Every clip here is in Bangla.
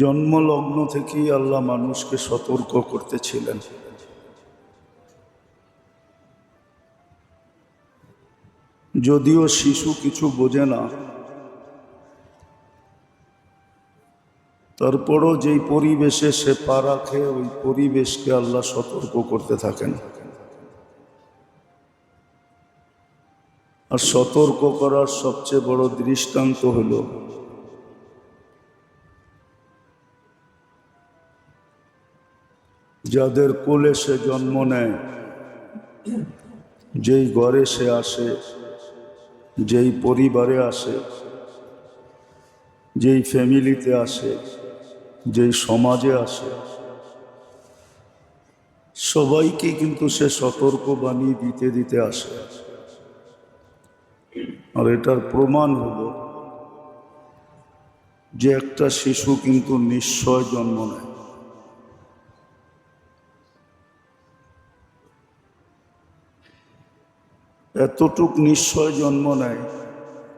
জন্মলগ্ন থেকেই আল্লাহ মানুষকে সতর্ক করতেছিলেন। যদিও শিশু কিছু বোঝে না, তারপরও যেই পরিবেশে সে পা রাখে, ওই পরিবেশকে আল্লাহ সতর্ক করতে থাকেন। আর সতর্ক করার সবচেয়ে বড় দৃষ্টান্ত হল যাদের কোলে সে জন্ম নেয়, যেই ঘরে সে আসে, যেই পরিবারে আসে, যেই ফ্যামিলিতে আসে, যেই সমাজে আসে, সবাইকে কিন্তু সে সতর্ক বানিয়ে দিতে দিতে আসে। আর এটার প্রমাণ হলো যে একটা শিশু কিন্তু নিশ্চয় জন্ম নেয়। এতটুক নিশ্চয় জন্ম নেয়,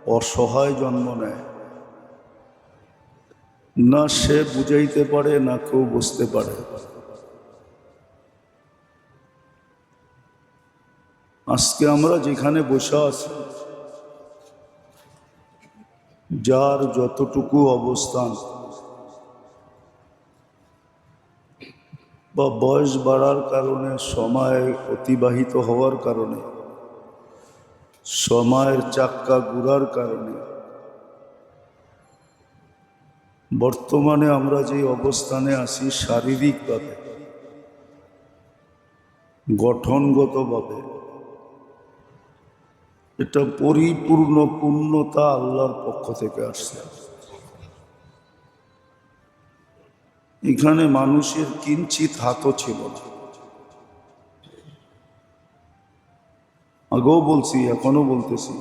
অসহায় জন্ম নেয়। না সে বুঝাইতে পারে, না কেউ বুঝতে পারে। আজকে আমরা যেখানে বসে আছি, যার যতটুকু অবস্থান, বা বয়স বাড়ার কারণে, সময় অতিবাহিত হওয়ার কারণে সময়ের চাক্কা ঘুরার কারণে। বর্তমানে আমরা যে অবস্থানে আছি শারীরিকভাবে, গঠনগতভাবে, এটা পরিপূর্ণ পূর্ণতা আল্লাহর পক্ষ থেকে আসছে। এখানে মানুষের কিঞ্চিত হাতও ছিল না। আগেও বলছি, এখনও বলতেছি।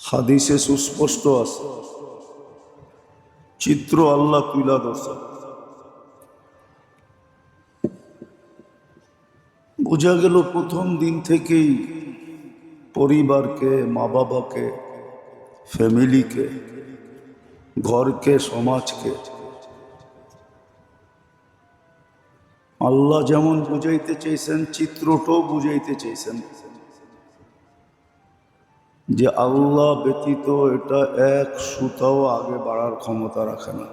হাদিসে সুস্পষ্ট আছে। চিত্র আল্লাহ তুলা দর্শক বোঝা গেল প্রথম দিন থেকেই পরিবারকে মা বাবাকে ফ্যামিলিকে ঘরকে, সমাজকে আল্লাহ যেমন বুঝাইতে চেয়েছেন চিত্রটাও বুঝাইতে চেয়েছেন যে আল্লাহ ব্যতীত এটা এক সুতাও আগে বাড়ার ক্ষমতা রাখে না।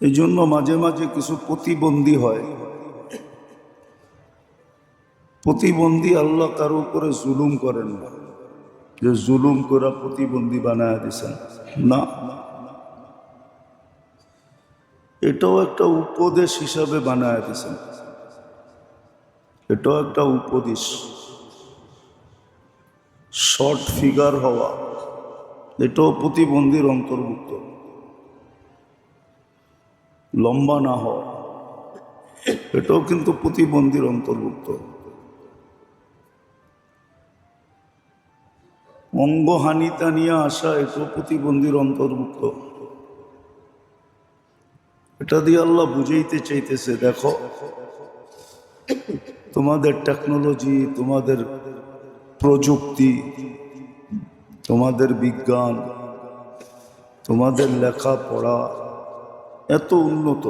এই জন্য মাঝে মাঝে কিছু প্রতিবন্ধী হয়। প্রতিবন্ধী আল্লাহ কারও উপরে জুলুম করেন না। যে জুলুম করে প্রতিবন্ধী বানায় দিছেন। না। এটাও একটা উপদেশ হিসাবে বানায় দিছেন এটাও একটা উপদেশ। শর্ট ফিগার হওয়া, এটাও প্রতিবন্ধীর অন্তর্ভুক্ত। লম্বা না হওয়া, এটাও কিন্তু প্রতিবন্ধীর অন্তর্ভুক্ত। অঙ্গহানিতা নিয়ে আসা, এটাও প্রতিবন্ধীর অন্তর্ভুক্ত। এটা দিয়ে আল্লাহ বুঝাইতে চাইতেছে, দেখো। তোমাদের টেকনোলজি তোমাদের প্রযুক্তি, তোমাদের বিজ্ঞান, তোমাদের লেখাপড়া এত উন্নত।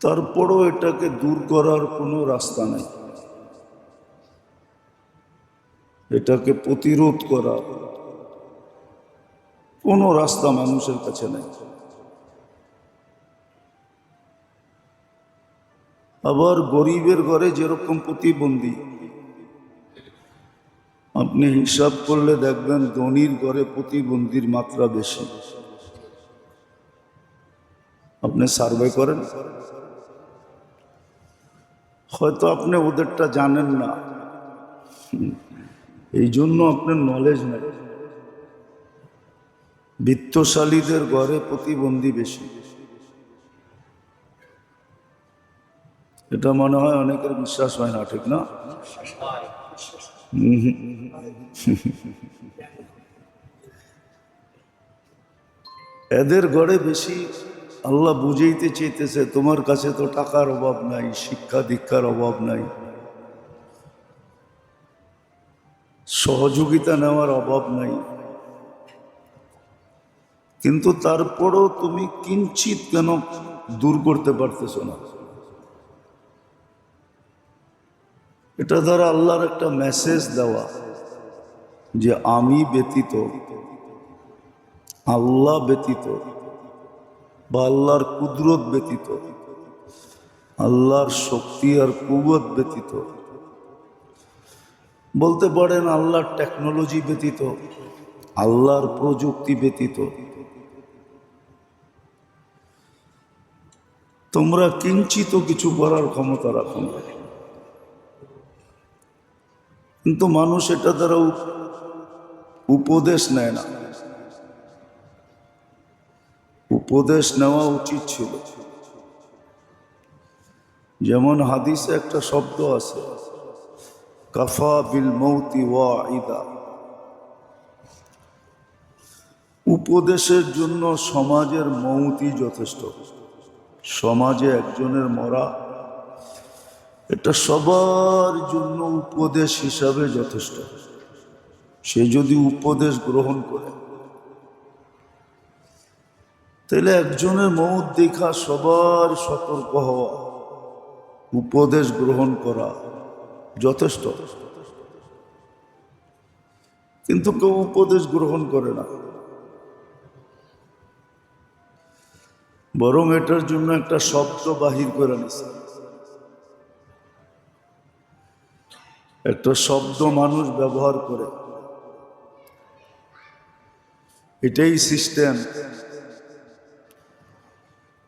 তারপরও এটাকে দূর করার কোনো রাস্তা নেই। এটাকে প্রতিরোধ করা কোনো রাস্তা মানুষের কাছে নেই। আবার গরিবের ঘরে যেরকম প্রতিবন্ধী, আপনি হিসাব করলে দেখবেন ধনির ঘরে প্রতিবন্ধীর মাত্রা বেশি। আপনি সার্ভে করেন। হয়তো আপনি ওদেরটা জানেন না। এই জন্য আপনার নলেজ নেই। বিত্তশালীদের ঘরে প্রতিবন্ধী বেশি। এটা মনে হয় অনেকের বিশ্বাস হয় না, ঠিক না। এদের ঘরে বেশি আল্লাহ বুঝাইতে চাইতেছে, তোমার কাছে তো টাকার অভাব নাই, শিক্ষা দীক্ষার অভাব নাই। সহযোগিতা নেওয়ার অভাব নাই। কিন্তু তারপরও তুমি কিঞ্চিত কেন দূর করতে পারতেছ না? এটা দ্বারা আল্লাহর একটা মেসেজ দেওয়া যে আমি ব্যতীত, আল্লাহ ব্যতীত বা আল্লাহর কুদরত ব্যতীত, আল্লাহর শক্তি আর কুবত ব্যতীত। বলতে পারেন আল্লাহর টেকনোলজি ব্যতীত, আল্লাহর প্রযুক্তি ব্যতীত। তোমরা কিঞ্চিত কিছু করার ক্ষমতা রাখো না। কিন্তু মানুষ এটা দ্বারা উপদেশ নেয় না। উপদেশ নেওয়া উচিত ছিল। যেমন হাদিসে একটা শব্দ আছে, কাফা বিল মৌতি ওয়া ইদা উপদেশের জন্য সমাজের মৌতি যথেষ্ট। সমাজে একজনের মরা, এটা সবার জন্য উপদেশ হিসাবে যথেষ্ট। সে যদি উপদেশ গ্রহণ করে, তাহলে একজনের মৌত দেখা সবার সতর্ক হওয়া, উপদেশ গ্রহণ করা যথেষ্ট। কিন্তু কেউ উপদেশ গ্রহণ করে না। বরং এটার জন্য একটা শব্দ বাহির করে নিছে। একটা শব্দ মানুষ ব্যবহার করে। এটাই সিস্টেম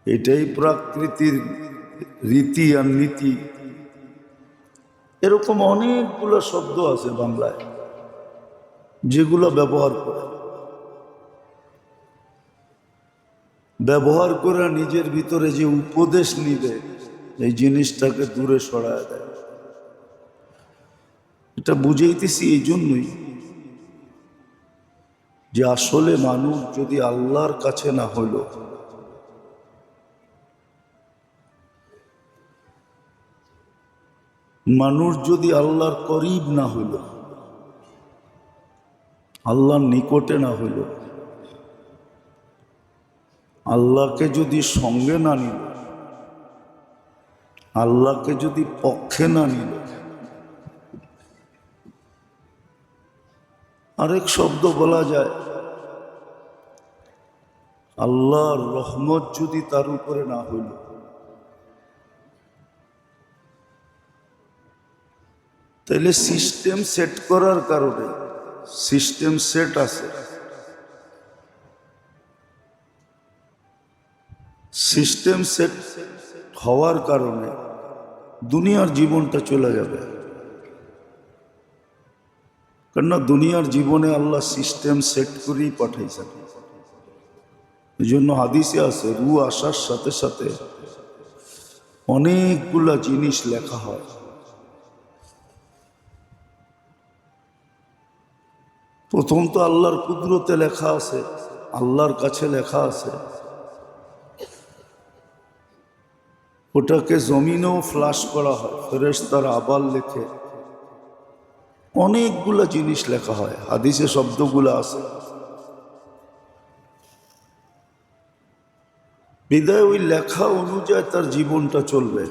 এটাই প্রাকৃতির রীতি আর নীতি। এরকম অনেকগুলো শব্দ আছে বাংলায়, যেগুলো ব্যবহার করে। ব্যবহার করা নিজের ভিতরে যে উপদেশ নিবে, এই জিনিসটাকে দূরে সরায় দেয়। এটা বুঝাইতেছি এই জন্যই যে আসলে মানুষ যদি আল্লাহর কাছে না হইল, মানুষ যদি আল্লাহর করিব না হইল, আল্লাহর নিকটে না হইল আল্লাহকে যদি সঙ্গে না নিল, আল্লাহকে যদি পক্ষে না নিল, আরেক শব্দ বলা যায়, আল্লাহর রহমত যদি তার উপরে না হইল তাহলে সিস্টেম সেট করার কারণে সিস্টেম সেট আছে। সিস্টেম সেট হওয়ার কারণে দুনিয়ার জীবনটা চলে যাবে। কেননা দুনিয়ার জীবনে আল্লাহ সিস্টেম সেট করেই পাঠাইছেন। এই জন্য হাদিসে আছে, রু আসার সাথে সাথে অনেকগুলা জিনিস লেখা হয়। প্রথম তো আল্লাহর কুদরতে লেখা আছে, আল্লাহর কাছে লেখা আছে। ওটাকে জমিনেও ফ্লাশ করা হয়। ফেরেশ তার আবার লেখে। অনেকগুলা জিনিস লেখা হয়। হাদিসে শব্দগুলো আছে। বিদায় ওই লেখা অনুযায়ী তার জীবনটা চলবে।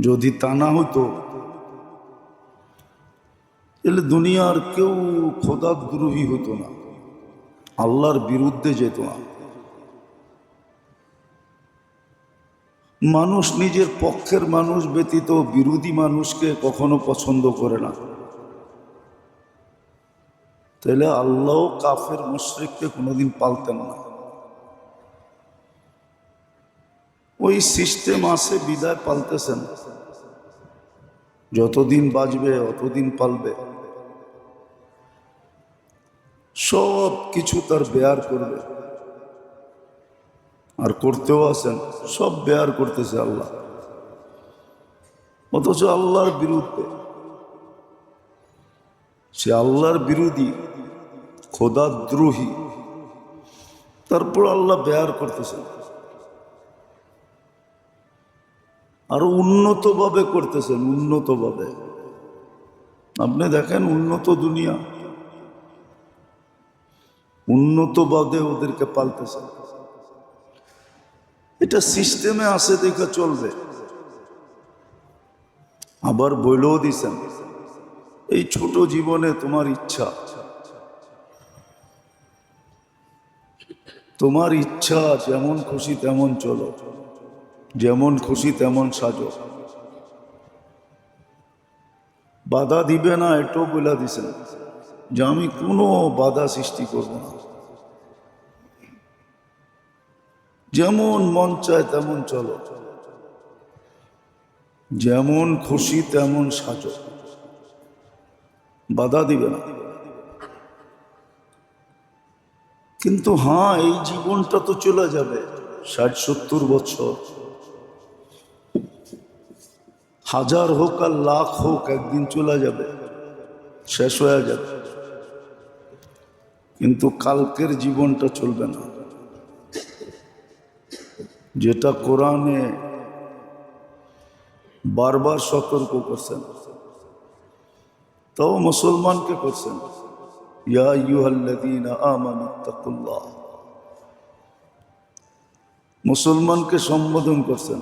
যদি তা না হতো, তাহলে দুনিয়ার কেউ খোদাদ্রোহী হতো না। আল্লাহর বিরুদ্ধে যেত না। মানুষ নিজের পক্ষের মানুষ ব্যতীত বিরোধী মানুষকে কখনো পছন্দ করে না। তাহলে আল্লাহ কাফের, মুশ্রিককে কোনোদিন পালতেন না। ওই সিস্টেম আছে, বিদায় পালতেছেন। যতদিন বাঁচবে, অতদিন পালবে। সব কিছু তার বেয়ার করবে। আর করতেও আছেন, সব বেয়ার করতেছে আল্লাহ। অথচ আল্লাহর বিরুদ্ধে, সে আল্লাহর বিরোধী, খোদাদ্রোহী, তারপর আল্লাহ বেয়ার করতেছেন। আরও উন্নতভাবে করতেছেন, উন্নতভাবে। আপনি দেখেন উন্নত দুনিয়া উন্নত বাদে ওদেরকে পালতেছে এটা সিস্টেমে আছে দেখে চলবে। আবার বইলেও দিছেন, এই ছোট জীবনে তোমার ইচ্ছা। তোমার ইচ্ছা যেমন খুশি তেমন চলো, যেমন খুশি তেমন সাজো। বাধা দিবে না, এটাও বলে দিছেন যে আমি কোনো বাধা সৃষ্টি করব না। যেমন মন চায় তেমন চলো। যেমন খুশি তেমন সাজো। বাধা দিবে না। কিন্তু হ্যাঁ এই জীবনটা তো চলে যাবে, ষাট সত্তর বছর। হাজার হোক আর লাখ হোক, একদিন চলে যাবে, শেষ হয়ে যাবে। কিন্তু কালকের জীবনটা চলবে না। যেটা কোরআনে বারবার সতর্ক করছেন। তাও মুসলমানকে করছেন। ইয়া ইউহাল্লাযীনা আমানু তাকুল্লাহ মুসলমানকে সম্বোধন করছেন,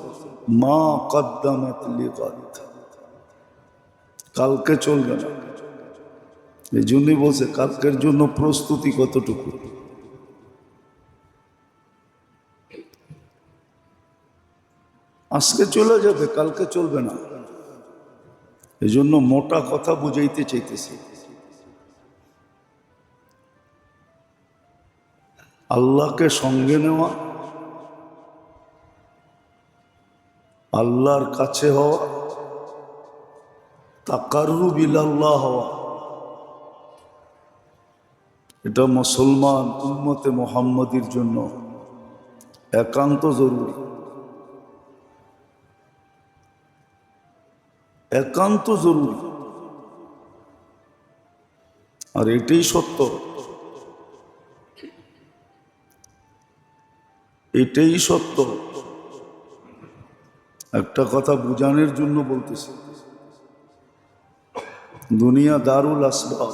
মা কদ্দামাত কালকে চলবে না। এই জন্যই বলছে, কালকের জন্য প্রস্তুতি কতটুকু? আজকে চলে যাবে, কালকে চলবে না। এই জন্য মোটা কথা বুঝাইতে চাইতেছি। আল্লাহকে সঙ্গে নেওয়া, আল্লাহর কাছে হওয়া তাকারু বিল্লাহ হওয়া, এটা মুসলমান উম্মতে মোহাম্মদীর জন্য একান্ত জরুরি। একান্ত জরুরি। আর এটাই সত্য। এটাই সত্য। একটা কথা বুঝানোর জন্য বলতেছি। দুনিয়া দারুল আসবাব।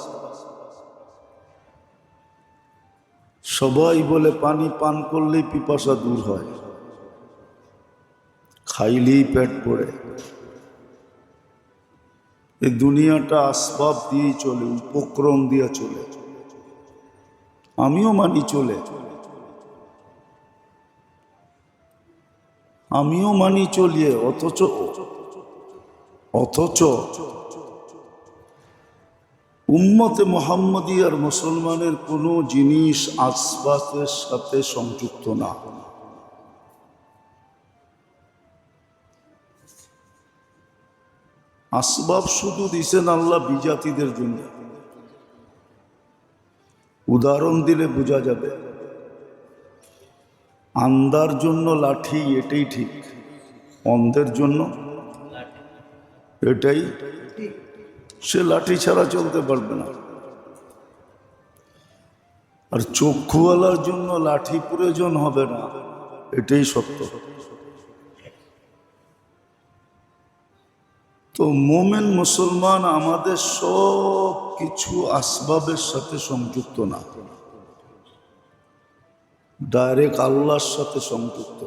সবাই বলে পানি পান করলেই পিপাসা দূর হয়। খাইলেই পেট পড়ে এই দুনিয়াটা আসবাব দিয়ে চলে, উপক্রম দিয়ে চলে। আমিও মানি চলে। আমিও মানি চলিয়ে, অথচ অথচ উম্মতে মোহাম্মদী আর মুসলমানের কোনো জিনিস আসবাসের সাথে সংযুক্ত না। আসবাব শুধু দিছেন আল্লাহ বিজাতিদের জন্য। উদাহরণ দিলে বোঝা যাবে। আন্দার জন্য লাঠি এটাই ঠিক, অন্ধের জন্য এটাই সে লাঠি ছাড়া চলতে পারবে না। আর চক্ষুওয়ালার জন্য লাঠি প্রয়োজন হবে না, এটাই সত্য। তো মোমেন মুসলমান আমাদের সব কিছু আসবাবের সাথে সংযুক্ত না। ডাইরেক্ট আল্লাহর সাথে সংযুক্ত।